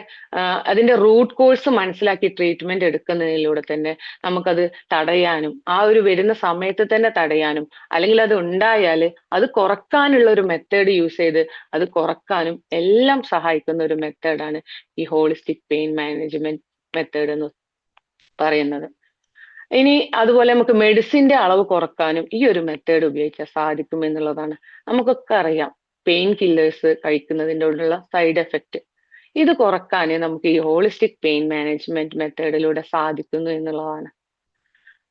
അതിന്റെ റൂട്ട് കോഴ്സ് മനസ്സിലാക്കി ട്രീറ്റ്മെന്റ് എടുക്കുന്നതിലൂടെ തന്നെ നമുക്കത് തടയാനും ആ ഒരു വരുന്ന സമയത്ത് തന്നെ തടയാനും അല്ലെങ്കിൽ അത് ഉണ്ടായാൽ അത് കുറക്കാനുള്ള ഒരു മെത്തേഡ് യൂസ് ചെയ്ത് അത് കുറക്കാനും എല്ലാം സഹായിക്കുന്ന ഒരു മെത്തേഡാണ് ഈ ഹോളിസ്റ്റിക് പെയിൻ മാനേജ്മെന്റ് മെത്തേഡ് എന്ന് പറയുന്നത്. ഇനി അതുപോലെ നമുക്ക് മെഡിസിന്റെ അളവ് കുറക്കാനും ഈ ഒരു മെത്തേഡ് ഉപയോഗിക്കാൻ സാധിക്കും എന്നുള്ളതാണ്. നമുക്കൊക്കെ അറിയാം പെയിൻ കില്ലേഴ്സ് കഴിക്കുന്നതിന്റെ ഉള്ള സൈഡ് എഫക്റ്റ് ഇത് കുറക്കാനേ നമുക്ക് ഈ ഹോളിസ്റ്റിക് പെയിൻ മാനേജ്മെന്റ് മെത്തേഡിലൂടെ സാധിക്കുന്നു എന്നുള്ളതാണ്.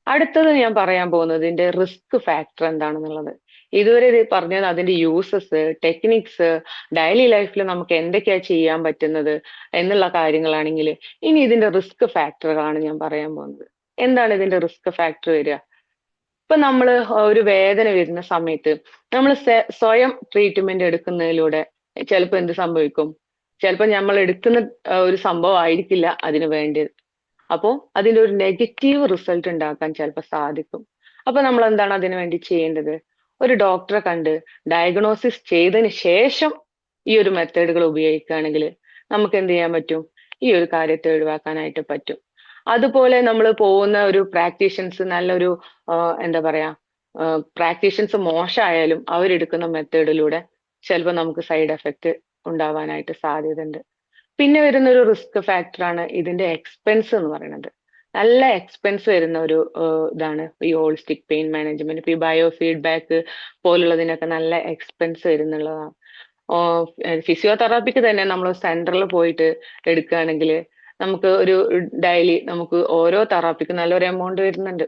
അടുത്തത് ഞാൻ പറയാൻ പോകുന്നത് ഇതിന്റെ റിസ്ക് ഫാക്ടർ എന്താണെന്നുള്ളത്. ഇതുവരെ ഇത് പറഞ്ഞത് അതിന്റെ യൂസസ് ടെക്നിക്സ് ഡെയിലി ലൈഫിൽ നമുക്ക് എന്തൊക്കെയാ ചെയ്യാൻ പറ്റുന്നത് എന്നുള്ള കാര്യങ്ങളാണെങ്കിൽ ഇനി ഇതിന്റെ റിസ്ക് ഫാക്ടറുകളാണ് ഞാൻ പറയാൻ പോകുന്നത്. എന്താണ് ഇതിന്റെ റിസ്ക് ഫാക്ടർ വരിക? ഇപ്പൊ നമ്മൾ ഒരു വേദന വരുന്ന സമയത്ത് നമ്മൾ സ്വയം ട്രീറ്റ്മെന്റ് എടുക്കുന്നതിലൂടെ ചിലപ്പോൾ എന്ത് സംഭവിക്കും? ചിലപ്പോൾ നമ്മൾ എടുക്കുന്ന ഒരു സംഭവം ആയിരിക്കില്ല അതിന് വേണ്ടത് അപ്പോൾ അതിന്റെ ഒരു നെഗറ്റീവ് റിസൾട്ട് ഉണ്ടാക്കാൻ ചിലപ്പോൾ സാധിക്കും. അപ്പൊ നമ്മൾ എന്താണ് അതിനു വേണ്ടി ചെയ്യേണ്ടത്? ഒരു ഡോക്ടറെ കണ്ട് ഡയഗ്നോസിസ് ചെയ്തതിന് ശേഷം ഈ ഒരു മെത്തേഡുകൾ ഉപയോഗിക്കുകയാണെങ്കിൽ നമുക്ക് എന്ത് ചെയ്യാൻ പറ്റും? ഈ ഒരു കാര്യത്തെ ഒഴിവാക്കാനായിട്ട് പറ്റും. അതുപോലെ നമ്മൾ പോകുന്ന ഒരു പ്രാക്ടീഷ്യൻസ് നല്ലൊരു എന്താ പറയാ പ്രാക്ടീഷ്യൻസ് മോശമായാലും അവരെടുക്കുന്ന മെത്തേഡിലൂടെ ചിലപ്പോൾ നമുക്ക് സൈഡ് എഫക്റ്റ് ഉണ്ടാവാനായിട്ട് സാധ്യതയുണ്ട്. പിന്നെ വരുന്ന ഒരു റിസ്ക് ഫാക്ടറാണ് ഇതിന്റെ എക്സ്പെൻസ് എന്ന് പറയുന്നത്. നല്ല എക്സ്പെൻസ് വരുന്ന ഒരു ഇതാണ്. ഈ ഹോളിസ്റ്റിക് പെയിൻ മാനേജ്മെന്റ് ഇപ്പൊ ഈ ബയോ ഫീഡ്ബാക്ക് പോലുള്ളതിനൊക്കെ നല്ല എക്സ്പെൻസ് വരുന്നുള്ളതാണ്. ഫിസിയോതെറാപ്പിക്ക് തന്നെ നമ്മൾ സെന്ററിൽ പോയിട്ട് എടുക്കുകയാണെങ്കിൽ നമുക്ക് ഒരു ഡെയിലി നമുക്ക് ഓരോ തെറാപ്പിക്ക് നല്ലൊരു എമൗണ്ട് വരുന്നുണ്ട്.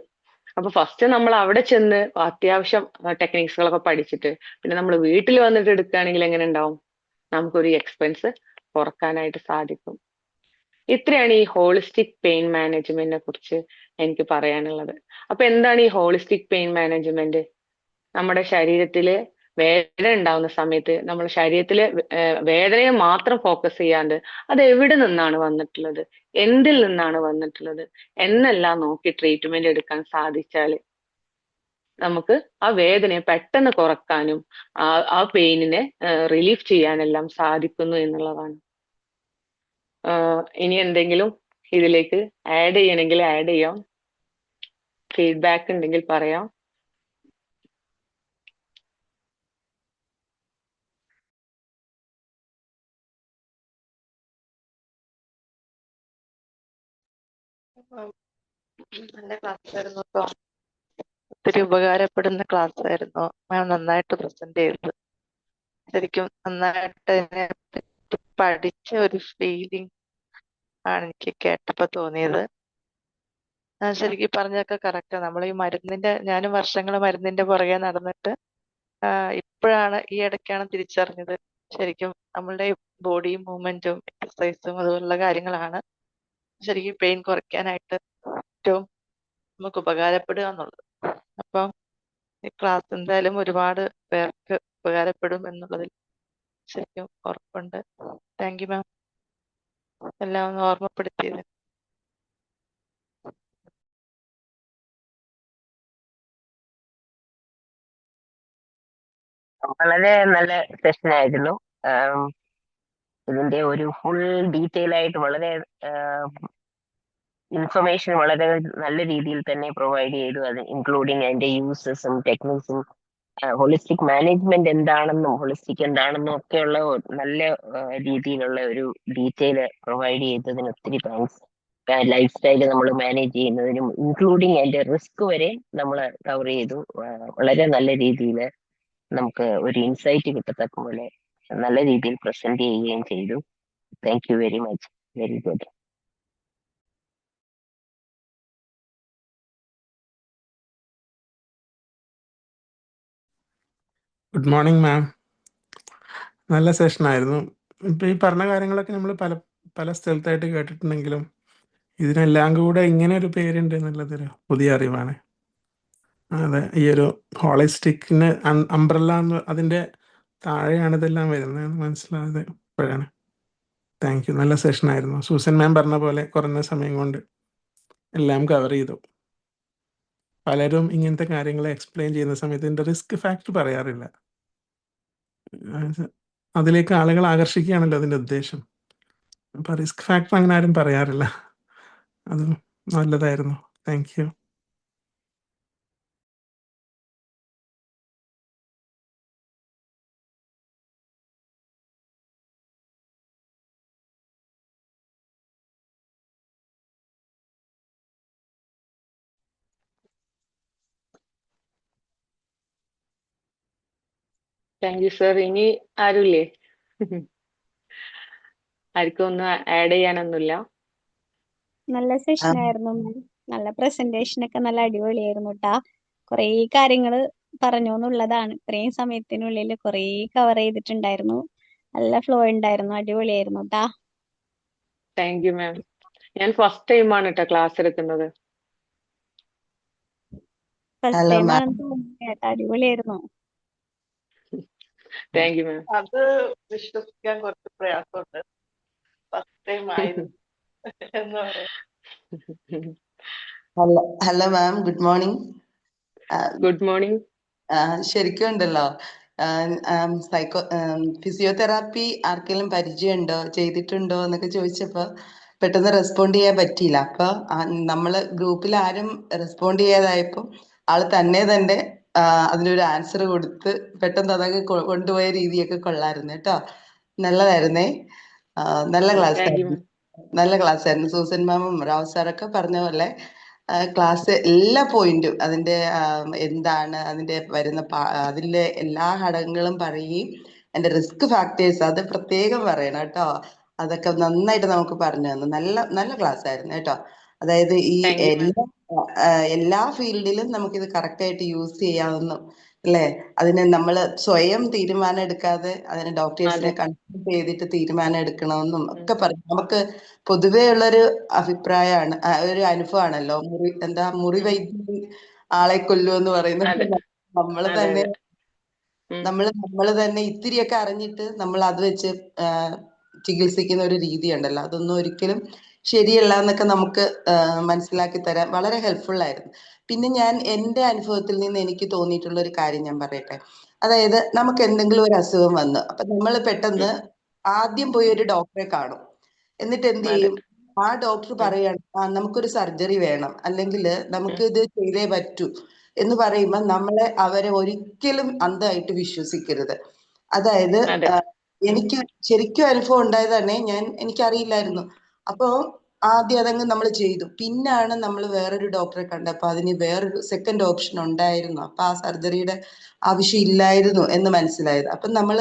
അപ്പൊ ഫസ്റ്റ് നമ്മൾ അവിടെ ചെന്ന് അത്യാവശ്യം ടെക്നിക്സുകളൊക്കെ പഠിച്ചിട്ട് പിന്നെ നമ്മൾ വീട്ടിൽ വന്നിട്ട് എടുക്കുകയാണെങ്കിൽ എങ്ങനെ ഉണ്ടാവും? നമുക്കൊരു എക്സ്പെൻസ് കുറക്കാനായിട്ട് സാധിക്കും. ഇത്രയാണ് ഈ ഹോളിസ്റ്റിക് പെയിൻ മാനേജ്മെന്റിനെ കുറിച്ച് എനിക്ക് പറയാനുള്ളത്. അപ്പൊ എന്താണ് ഈ ഹോളിസ്റ്റിക് പെയിൻ മാനേജ്മെന്റ് നമ്മുടെ ശരീരത്തിൽ വേദന ഉണ്ടാവുന്ന സമയത്ത് നമ്മൾ ശരീരത്തിലെ വേദനയെ മാത്രം ഫോക്കസ് ചെയ്യാണ്ട് അത് എവിടെ നിന്നാണ് വന്നിട്ടുള്ളത്? എന്തിൽ നിന്നാണ് വന്നിട്ടുള്ളത്? എന്നെല്ലാം നോക്കി ട്രീറ്റ്മെന്റ് എടുക്കാൻ സാധിച്ചാൽ നമുക്ക് ആ വേദനയെ പെട്ടെന്ന് കുറക്കാനും ആ പെയിനിനെ റിലീഫ് ചെയ്യാനെല്ലാം സാധിക്കുന്നു എന്നുള്ളതാണ്. ഇനി എന്തെങ്കിലും ഇതിലേക്ക് ആഡ് ചെയ്യണമെങ്കിൽ ആഡ് ചെയ്യാം. ഫീഡ്ബാക്ക് ഉണ്ടെങ്കിൽ പറയാം. നല്ല ക്ലാസ് ആയിരുന്നു ഒത്തിരി ഉപകാരപ്പെടുന്ന ക്ലാസ് ആയിരുന്നു. മാം നന്നായിട്ട് പ്രസന്റ് ചെയ്തത് ശരിക്കും നന്നായിട്ട് പഠിച്ച ഒരു ഫീലിംഗ് ആണ് എനിക്ക് കേട്ടപ്പോ തോന്നിയത്. ശരിക്കും പറഞ്ഞൊക്കെ കറക്റ്റ് നമ്മൾ ഈ മരുന്നിന്റെ ഞാനും വർഷങ്ങൾ മരുന്നിന്റെ പുറകെ നടന്നിട്ട് ഇപ്പോഴാണ് ഈ ഇടയ്ക്കാണ് തിരിച്ചറിഞ്ഞത്. ശരിക്കും നമ്മളുടെ ബോഡി മൂവ്മെന്റും എക്സസൈസും അതുപോലുള്ള കാര്യങ്ങളാണ് ശരിക്കും പെയിൻ കുറയ്ക്കാനായിട്ട് ഏറ്റവും നമുക്ക് ഉപകാരപ്പെടുക എന്നുള്ളത്. അപ്പം ഈ ക്ലാസ് എന്തായാലും ഒരുപാട് പേർക്ക് ഉപകാരപ്പെടും എന്നുള്ളതിൽ ശരിക്കും ഉറപ്പുണ്ട്. താങ്ക് യു മാം എല്ലാം ഒന്ന് ഓർമ്മപ്പെടുത്തിയത്. വളരെ നല്ല സെഷൻ ആയിരുന്നു. ഇതിന്റെ ഒരു ഫുൾ ഡീറ്റെയിൽ ആയിട്ട് വളരെ ഇൻഫർമേഷൻ വളരെ നല്ല രീതിയിൽ തന്നെ പ്രൊവൈഡ് ചെയ്തു. അത് ഇൻക്ലൂഡിങ് അതിന്റെ യൂസസും ടെക്നിക്സും ഹോളിസ്റ്റിക് മാനേജ്മെന്റ് എന്താണെന്നും ഹോളിസ്റ്റിക് എന്താണെന്നും ഒക്കെയുള്ള നല്ല രീതിയിലുള്ള ഒരു ഡീറ്റെയിൽ പ്രൊവൈഡ് ചെയ്തതിന് ഒത്തിരി താങ്ക്സ് ലൈഫ് സ്റ്റൈൽ നമ്മൾ മാനേജ് ചെയ്യുന്നതിനും ഇൻക്ലൂഡിങ് അതിന്റെ റിസ്ക് വരെ നമ്മൾ കവർ ചെയ്തു. വളരെ നല്ല രീതിയിൽ നമുക്ക് ഒരു ഇൻസൈറ്റ് കിട്ടത്തക്ക പോലെ നല്ല രീതിയിൽ പ്രസന്റ് ചെയ്യുകയും ചെയ്തു. Thank you very much very good good morning ma'am നല്ല സെഷൻ ആയിരുന്നു. ഇപ്പം ഈ പറഞ്ഞ കാര്യങ്ങളൊക്കെ നമ്മൾ പല പല സ്ഥലത്തായിട്ട് കേട്ടിട്ടുണ്ടെങ്കിലും ഇതിനെല്ലാം കൂടെ ഇങ്ങനെ ഒരു പേരുണ്ട് എന്നുള്ളതൊരു പുതിയ അറിവാണ്. അതെ ഈ ഒരു ഹോളിസ്റ്റിക്കിന് അംബ്രല്ല എന്ന് അതിന്റെ താഴെയാണ് ഇതെല്ലാം വരുന്നത് മനസ്സിലായത് ഇപ്പോഴാണ്. താങ്ക് യു നല്ല സെഷൻ ആയിരുന്നു. സൂസൻ മാം പറഞ്ഞ പോലെ കുറഞ്ഞ സമയം കൊണ്ട് എല്ലാം കവർ ചെയ്തു. പലരും ഇങ്ങനത്തെ കാര്യങ്ങളെ എക്സ്പ്ലെയിൻ ചെയ്യുന്ന സമയത്ത് ഇതിന്റെ റിസ്ക് ഫാക്ടർ പറയാറില്ല. അത് അതിലേക്ക് ആളുകൾ ആകർഷിക്കുകയാണല്ലോ അതിന്റെ ഉദ്ദേശം. അപ്പൊ റിസ്ക് ഫാക്ടർ അങ്ങനെ ആരും പറയാറില്ല. അത് നല്ലതായിരുന്നു. Thank you thank you sir ഇനി ആരുമില്ലേ ആർക്കും ഒന്നും ആഡ് ചെയ്യാനൊന്നുമില്ല. നല്ല സെഷൻ ആയിരുന്നു നല്ല പ്രസന്റേഷൻ ഒക്കെ നല്ല അടിപൊളിയായിരുന്നു കേട്ടാ കുറെ കാര്യങ്ങൾ പറഞ്ഞു എന്നുള്ളതാണ് ഇത്രയും സമയത്തിനുള്ളിൽ കുറെ കവർ ചെയ്തിട്ടുണ്ടായിരുന്നു. നല്ല ഫ്ലോ ഉണ്ടായിരുന്നു അടിപൊളിയായിരുന്നു കേട്ടാ താങ്ക് യു മാം ഞാൻ ഫസ്റ്റ് ടൈം ആണ് കേട്ടോ ക്ലാസ് എടുക്കുന്നത്. First Hello, time ma'am. ആണെന്ന് തോന്നുന്നു. കേട്ടാ അടിപൊളിയായിരുന്നു. താങ്ക് യു മാം അത് വിശ്വസിക്കാൻ കുറച്ച് പ്രയാസമുണ്ട്. ഫസ്റ്റ് ടൈം ആയിരുന്നു [laughs] എന്ന് പറയാം. Hello hello ma'am good morning good morning ശരിക്കും ഉണ്ടല്ലോ. സൈക്കോ ഫിസിയോതെറാപ്പി ആർക്കെങ്കിലും പരിചയമുണ്ടോ? ചെയ്തിട്ടുണ്ടോ? എന്നൊക്കെ ചോദിച്ചപ്പോ പെട്ടെന്ന് റെസ്പോണ്ട് ചെയ്യാൻ പറ്റിയില്ല. അപ്പൊ നമ്മൾ നമ്മൾ ഗ്രൂപ്പിൽ ആരും റെസ്പോണ്ട് ചെയ്യാതായപ്പോ ആൾ തന്നെ തന്നെ അതിനൊരു ആൻസർ കൊടുത്ത് പെട്ടെന്ന് അതൊക്കെ കൊണ്ടുപോയ രീതിയൊക്കെ കൊള്ളായിരുന്നു കേട്ടോ. നല്ലതായിരുന്നേ. നല്ല ക്ലാസ് നല്ല ക്ലാസ് ആയിരുന്നു. സൂസൻ മാമും റാവു സാറൊക്കെ പറഞ്ഞ പോലെ ക്ലാസ് എല്ലാ പോയിന്റും അതിന്റെ എന്താണ് അതിന്റെ വരുന്ന അതിന്റെ അതിലെ എല്ലാ ഘടകങ്ങളും പറയുകയും അതിന്റെ റിസ്ക് ഫാക്ടേഴ്സ് അത് പ്രത്യേകം പറയണം കേട്ടോ. അതൊക്കെ നന്നായിട്ട് നമുക്ക് പറഞ്ഞു തന്നു. നല്ല നല്ല ക്ലാസ് ആയിരുന്നു കേട്ടോ. അതായത് ഈ എല്ലാ എല്ലാ ഫീൽഡിലും നമുക്ക് ഇത് കറക്റ്റ് ആയിട്ട് യൂസ് ചെയ്യാവുന്ന അല്ലേ? അതിനെ നമ്മൾ സ്വയം തീരുമാനം എടുക്കാതെ അതിനെ ഡോക്ടേഴ്സിനെ കൺസൾട്ട് ചെയ്തിട്ട് തീരുമാനം എടുക്കണമെന്നും ഒക്കെ പറയും. നമുക്ക് പൊതുവേ ഉള്ളൊരു അഭിപ്രായമാണ് ഒരു അനുഭവമാണല്ലോ. മുറി എന്താ മുറി വൈദ്യം ആളെ കൊല്ലു എന്ന് പറയുന്നത് നമ്മൾ തന്നെ നമ്മൾ നമ്മൾ തന്നെ ഇത്തിരിയൊക്കെ അറിഞ്ഞിട്ട് നമ്മൾ അത് വെച്ച് ചികിത്സിക്കുന്ന ഒരു രീതി ഉണ്ടല്ലോ അതൊന്നും ഒരിക്കലും ശരിയല്ല എന്നൊക്കെ നമുക്ക് മനസ്സിലാക്കി തരാൻ വളരെ ഹെൽപ്ഫുൾ ആയിരുന്നു. പിന്നെ ഞാൻ എന്റെ അനുഭവത്തിൽ നിന്ന് എനിക്ക് തോന്നിയിട്ടുള്ള ഒരു കാര്യം ഞാൻ പറയട്ടെ. അതായത് നമുക്ക് എന്തെങ്കിലും ഒരു അസുഖം വന്നു അപ്പൊ നമ്മൾ പെട്ടെന്ന് ആദ്യം പോയി ഒരു ഡോക്ടറെ കാണും. എന്നിട്ട് എന്ത് ചെയ്യും? ആ ഡോക്ടർ പറയണം ആ നമുക്കൊരു സർജറി വേണം. അല്ലെങ്കിൽ നമുക്ക് ഇത് ചെയ്തേ പറ്റൂ. എന്ന് പറയുമ്പോൾ നമ്മളെ അവരെ ഒരിക്കലും അന്ധമായിട്ട് വിശ്വസിക്കരുത്. അതായത്. എനിക്ക് ശരിക്കും അനുഭവം ഉണ്ടായത് തന്നെ ഞാൻ എനിക്കറിയില്ലായിരുന്നു. അപ്പോ ആദ്യം അതങ്ങ് നമ്മൾ ചെയ്തു. പിന്നാണ് നമ്മൾ വേറൊരു ഡോക്ടറെ കണ്ടപ്പോൾ അതിന് വേറൊരു സെക്കൻഡ് ഓപ്ഷൻ ഉണ്ടായിരുന്നു. അപ്പൊ ആ സർജറിയുടെ ആവശ്യം ഇല്ലായിരുന്നു എന്ന് മനസ്സിലായത്. അപ്പൊ നമ്മൾ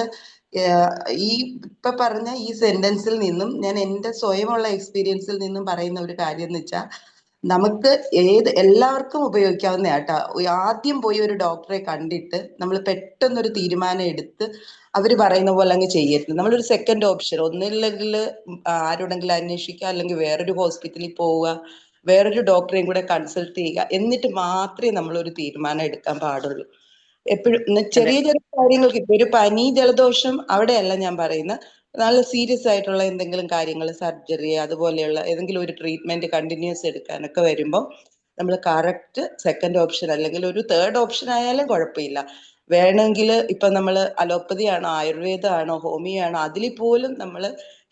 ഈ ഇപ്പൊ പറഞ്ഞ ഈ സെന്റൻസിൽ നിന്നും ഞാൻ എന്റെ സ്വയമുള്ള എക്സ്പീരിയൻസിൽ നിന്നും പറയുന്ന ഒരു കാര്യം എന്ന് വെച്ചാൽ നമുക്ക് ഏത് എല്ലാവർക്കും ഉപയോഗിക്കാവുന്ന കേട്ടോ ആദ്യം പോയി ഒരു ഡോക്ടറെ കണ്ടിട്ട് നമ്മൾ പെട്ടെന്നൊരു തീരുമാനം എടുത്ത് അവർ പറയുന്ന പോലെ അങ്ങ് ചെയ്യരുത്. നമ്മളൊരു സെക്കൻഡ് ഓപ്ഷൻ ഒന്നില്ലെങ്കിൽ ആരോടെങ്കിലും അന്വേഷിക്കുക അല്ലെങ്കിൽ വേറൊരു ഹോസ്പിറ്റലിൽ പോവുക വേറൊരു ഡോക്ടറെയും കൂടെ കൺസൾട്ട് ചെയ്യുക എന്നിട്ട് മാത്രമേ നമ്മൾ ഒരു തീരുമാനം എടുക്കാൻ പാടുള്ളൂ. എപ്പോഴും ചെറിയ ചെറിയ കാര്യങ്ങൾക്ക് ഇപ്പൊ ഒരു പനി ജലദോഷം അവിടെയല്ല ഞാൻ പറയുന്നത്. നല്ല സീരിയസ് ആയിട്ടുള്ള എന്തെങ്കിലും കാര്യങ്ങൾ സർജറി അതുപോലെയുള്ള ഏതെങ്കിലും ഒരു ട്രീറ്റ്മെന്റ് കണ്ടിന്യൂസ് എടുക്കാനൊക്കെ വരുമ്പോൾ നമ്മൾ കറക്റ്റ് സെക്കൻഡ് ഓപ്ഷൻ അല്ലെങ്കിൽ ഒരു തേർഡ് ഓപ്ഷൻ ആയാലും കുഴപ്പമില്ല. വേണമെങ്കിൽ ഇപ്പൊ നമ്മൾ അലോപ്പതി ആണോ ആയുർവേദം ആണോ ഹോമിയോ ആണോ അതിൽ പോലും നമ്മൾ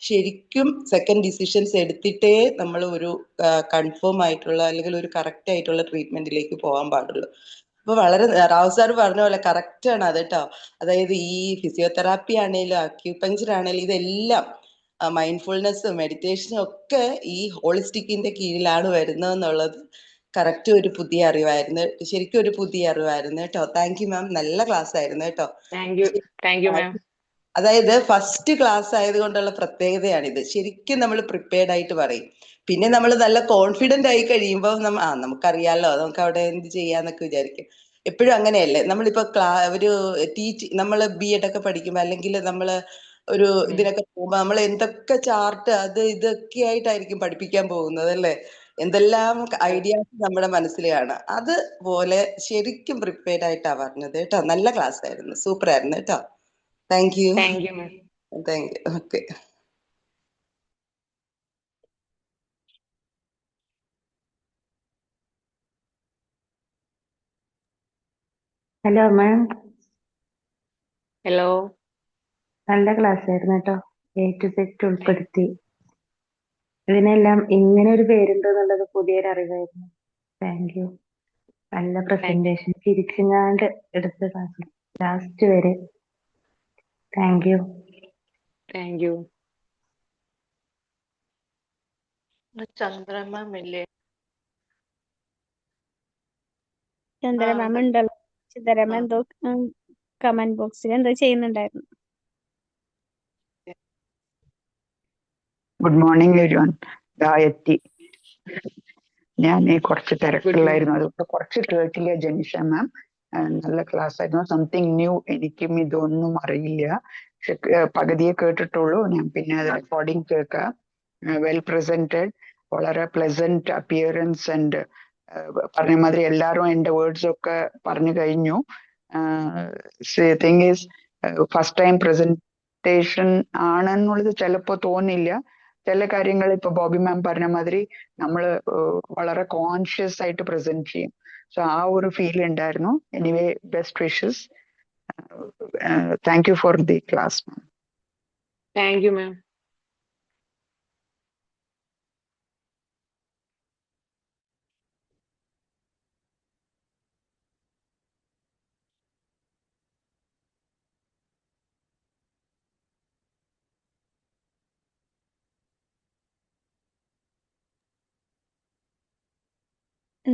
ശരിക്കും സെക്കൻഡ് ഡിസിഷൻസ് എടുത്തിട്ടേ നമ്മൾ ഒരു കൺഫേം ആയിട്ടുള്ള അല്ലെങ്കിൽ ഒരു കറക്റ്റ് ആയിട്ടുള്ള ട്രീറ്റ്മെന്റിലേക്ക് പോകാൻ പാടുള്ളൂ. അപ്പൊ വളരെ റാവു സാർ പറഞ്ഞ പോലെ കറക്റ്റ് ആണ് അത് കേട്ടോ അതായത് ഈ ഫിസിയോതെറാപ്പി ആണെങ്കിലും അക്യൂപഞ്ചർ ആണെങ്കിലും ഇതെല്ലാം മൈൻഡ്ഫുൾനെസ്സും മെഡിറ്റേഷനും ഒക്കെ ഈ ഹോളിസ്റ്റിക്കിന്റെ കീഴിലാണ് വരുന്നത് എന്നുള്ളത് കറക്റ്റ് ഒരു പുതിയ അറിവായിരുന്നു. ശരിക്കും ഒരു പുതിയ അറിവായിരുന്നു കേട്ടോ താങ്ക് യു മാം നല്ല ക്ലാസ് ആയിരുന്നു കേട്ടോ അതായത് ഫസ്റ്റ് ക്ലാസ് ആയതുകൊണ്ടുള്ള പ്രത്യേകതയാണിത്. ശരിക്കും നമ്മൾ പ്രിപ്പയർഡ് ആയിട്ട് പറയും. പിന്നെ നമ്മൾ നല്ല കോൺഫിഡന്റ് ആയി കഴിയുമ്പോൾ നമ്മ ആ നമുക്കറിയാലോ നമുക്ക് അവിടെ എന്ത് ചെയ്യാന്നൊക്കെ വിചാരിക്കും. എപ്പോഴും അങ്ങനെയല്ലേ? നമ്മളിപ്പോ ക്ലാ ഒരു ടീച്ച് നമ്മൾ ബി എഡ് ഒക്കെ പഠിക്കുമ്പോൾ അല്ലെങ്കിൽ നമ്മൾ ഒരു ഇതിനൊക്കെ പോകുമ്പോൾ നമ്മൾ എന്തൊക്കെ ചാർട്ട് അത് ഇതൊക്കെ ആയിട്ടായിരിക്കും പഠിപ്പിക്കാൻ പോകുന്നത് അല്ലേ? എന്തെല്ലാം ഐഡിയാസ് നമ്മുടെ മനസ്സിലാണ് അത് അതുപോലെ ശരിക്കും പ്രിപ്പയർഡ് ആയിട്ടാ പറഞ്ഞത് കേട്ടോ. നല്ല ക്ലാസ് ആയിരുന്നു. സൂപ്പർ ആയിരുന്നു കേട്ടോ. Thank you thank you okay hello ma'am hello നല്ല ക്ലാസ് ആയിരുന്നു കേട്ടോ എ ടു സെറ്റ് ഉൾപ്പെടുത്തി. ഇതിനെല്ലാം ഇങ്ങനെ ഒരു പേരുണ്ട് എന്നുള്ളത് പുതിയൊരു അറിവായിരുന്നു. താങ്ക് യു നല്ല പ്രസന്റേഷൻ ചിരിച്ചിങ്ങാണ്ട് എടുത്ത ക്ലാസ് ലാസ്റ്റ് വരെ. Thank you thank you Chandra ma'am ഇല്ലേ ചന്ദ്ര ആ, മാം ഉണ്ട്. ഉണ്ടല്ലോ ചിന്തര മാം ആ. എന്തോ കമന്റ് ബോക്സിൽ എന്തോ ചെയ്യുന്നുണ്ടായിരുന്നു. Good morning everyone. ദാ എത്തി. ഞാൻ ഈ കുറച്ച് തിരക്കുള്ളായിരുന്നു അതുകൊണ്ട് കുറച്ച് കേട്ടില്ല ജനിഷ മാം. നല്ല ക്ലാസ് ആയിരുന്നു സംതിങ് ന്യൂ. എനിക്കും ഇതൊന്നും അറിയില്ല. പക്ഷെ പകുതിയെ കേട്ടിട്ടുള്ളൂ. ഞാൻ പിന്നെ അത് റെക്കോർഡിംഗ് കേൾക്കാം. വെൽ പ്രസന്റഡ് വളരെ പ്ലസന്റ് അപ്പിയറൻസ് ആൻഡ് പറഞ്ഞ മാതിരി എല്ലാരും എന്റെ വേർഡ്സ് ഒക്കെ പറഞ്ഞു കഴിഞ്ഞു. Thing is first time presentation ആണെന്നുള്ളത് ചിലപ്പോ തോന്നില്ല. ചില കാര്യങ്ങൾ ഇപ്പൊ ബോബി മാം പറഞ്ഞ മാതിരി നമ്മൾ വളരെ കോൺഷ്യസ് ആയിട്ട് പ്രസന്റ് ചെയ്യും. സോ ആ ഒരു ഫീൽ ഉണ്ടായിരുന്നു. Anyway best wishes thank you for the class ma'am thank you ma'am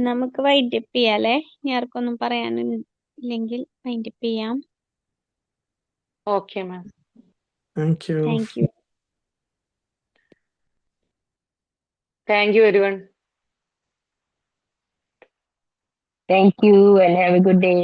നമുക്ക് വൈൻഡപ്പ് ചെയ്യാല്ലേ ഇനി ആർക്കൊന്നും പറയാനില്ലെങ്കിൽ വൈൻഡപ്പ് ചെയ്യാം. Okay ma'am thank you thank you thank you everyone thank you and have a good day.